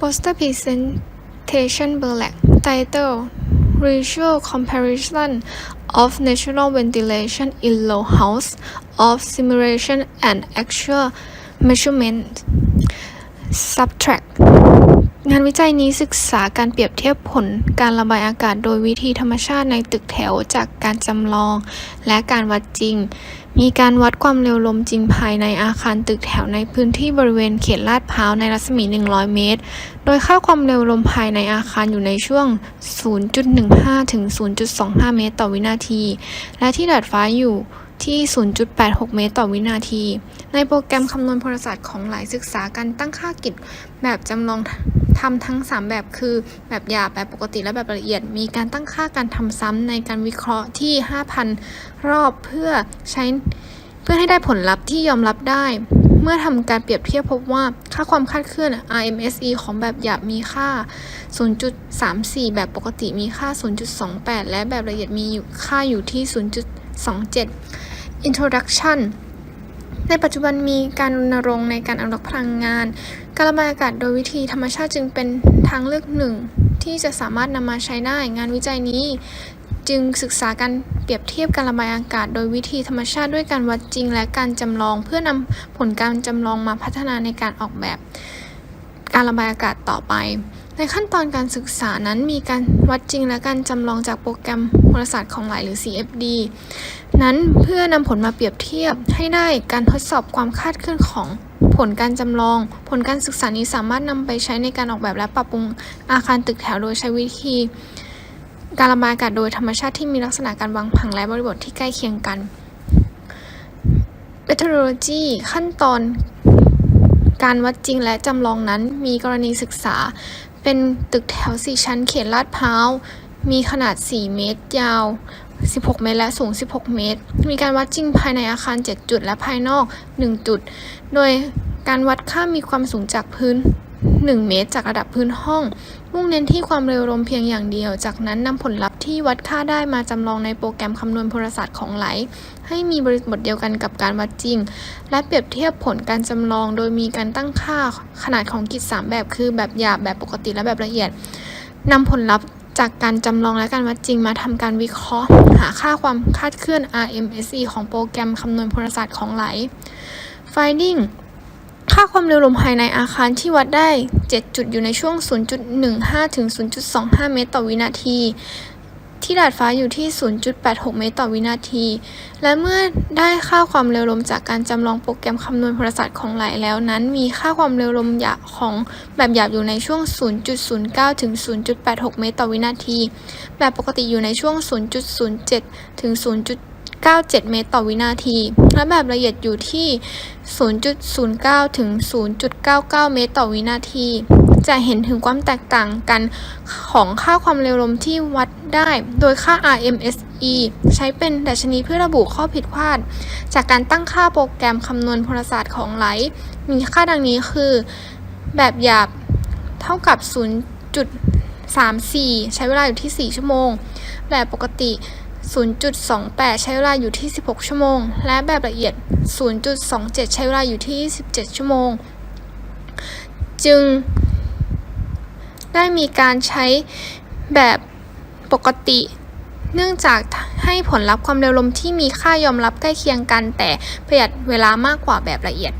Poster Presentation Black Title Visual Comparison of Natural Ventilation in Low House of Simulation and Actual Measurement Subtract งานวิจัยนี้ศึกษาการเปรียบเทียบผลการระบายอากาศโดยวิธีธรรมชาติในตึกแถวจากการจำลองและการวัดจริง มีการวัดความเร็วลมจริงภายในอาคารตึกแถวในพื้นที่บริเวณเขตลาดพร้าวในรัศมี 100 เมตร โดยค่าความเร็วลมภายในอาคารอยู่ในช่วง 0.15 ถึง 0.25 เมตรต่อวินาที และที่ดาดฟ้าอยู่ที่ 0.86 เมตรต่อวินาที ในโปรแกรมคำนวณพลศาสตร์ของหลายศึกษาการตั้งค่ากิจแบบจำลอง ทำทั้ง 3 แบบคือ แบบหยาบแบบปกติและแบบละเอียด มีการตั้งค่าการทำซ้ำในการวิเคราะห์ที่ 5,000 รอบเพื่อใช้เพื่อให้ได้ผลลัพธ์ที่ยอมรับได้ เมื่อทำการเปรียบเทียบพบว่าค่าความคาดเคลื่อน RMSE ของแบบหยาบมีค่า 0.34 แบบปกติมีค่า 0.28 และแบบละเอียดมีอยู่ค่าอยู่ที่ 0.27 Introduction ในปัจจุบันมีการรณรงค์ในการอนุรักษ์พลังงาน การระบายอากาศโดยวิธีธรรมชาติจึงเป็นทางเลือกหนึ่ง ที่จะสามารถนำมาใช้ได้ งานวิจัยนี้ จึงศึกษาการเปรียบเทียบการระบายอากาศ โดยวิธีธรรมชาติด้วยการวัดจริง และการจำลอง เพื่อนำผลการจำลองมาพัฒนาในการออกแบบ การระบายอากาศต่อไป ในขั้นตอนการศึกษานั้นมีการวัดจริงและการจำลองจากโปรแกรมพลศาสตร์ของไหลหรือ CFD นั้นเพื่อนำผลมาเปรียบเทียบให้ได้การทดสอบความคาดเคลื่อนของผลการจำลอง ผลการศึกษานี้สามารถนำไปใช้ในการออกแบบและปรับปรุงอาคารตึกแถวโดยใช้วิธี การระบายอากาศโดยธรรมชาติที่มีลักษณะการวางผังและบริบทที่ใกล้เคียงกัน Methodology ขั้นตอนการวัดจริงและจำลองนั้นมีกรณีศึกษา เป็นตึกแถว 4 ชั้นเขตลาดพร้าว มีขนาด 4 เมตร ยาว 16 เมตร และสูง 16 เมตร มีการวัดจริงภายในอาคาร 7 จุด และภายนอก 1 จุด โดยการวัดค่ามีความสูงจากพื้น 1 เมตรจากระดับพื้นห้อง มุ่งเน้นที่ความเร็วลมเพียงอย่างเดียว จากนั้นนำผลลัพธ์ที่วัดค่าได้มาจำลองในโปรแกรมคำนวณพลศาสตร์ของไหล ให้มีบริบทเดียวกันกับการวัดจริง และเปรียบเทียบผลการจำลองโดยมีการตั้งค่าขนาดของกิจ 3 แบบ คือแบบหยาบแบบปกติและแบบละเอียดนำผลลัพธ์จากการจำลองและการวัดจริงมาทำการวิเคราะห์ หาค่าความคาดเคลื่อน RMSE ของโปรแกรมคำนวณพลศาสตร์ของไหล Finding ค่าความเร็วลมภายในอาคารที่วัดได้ 7 จุดอยู่ในช่วง 0.15 ถึง 0.25 เมตรต่อวินาที ที่ดาดฟ้าอยู่ที่ 0.86 เมตรต่อวินาที และเมื่อได้ค่าความเร็วลมจากการจำลองโปรแกรมคำนวณพลศาสตร์ของไหลแล้วนั้น มีค่าความเร็วลมหยาบของแบบหยาบอยู่ในช่วง 0.09 ถึง 0.86 เมตรต่อวินาที แบบปกติอยู่ในช่วง 0.07 ถึง 97 เมตรต่อวินาที และแบบละเอียดอยู่ที่ 0.09 ถึง 0.99 เมตรต่อวินาที จะเห็นถึงความแตกต่างกันของค่าความเร็วลมที่วัดได้ โดยค่า RMSE ใช้เป็นดัชนีเพื่อระบุข้อผิดพลาด จากการตั้งค่าโปรแกรมคำนวณพลศาสตร์ของไหล มีค่าดังนี้คือ แบบหยาบเท่ากับ 0.34 ใช้เวลาอยู่ที่ 4 ชั่วโมง แบบปกติ 0.28 ใช้เวลาอยู่ที่ 16 ชั่วโมง และแบบละเอียด 0.27 ใช้เวลาอยู่ที่17ชั่วโมง จึง ได้มีการใช้แบบปกติ เนื่องจากให้ผลลัพธ์ความเร็วลมที่มีค่ายอมรับใกล้เคียงกัน แต่ประหยัดเวลามากกว่าแบบละเอียด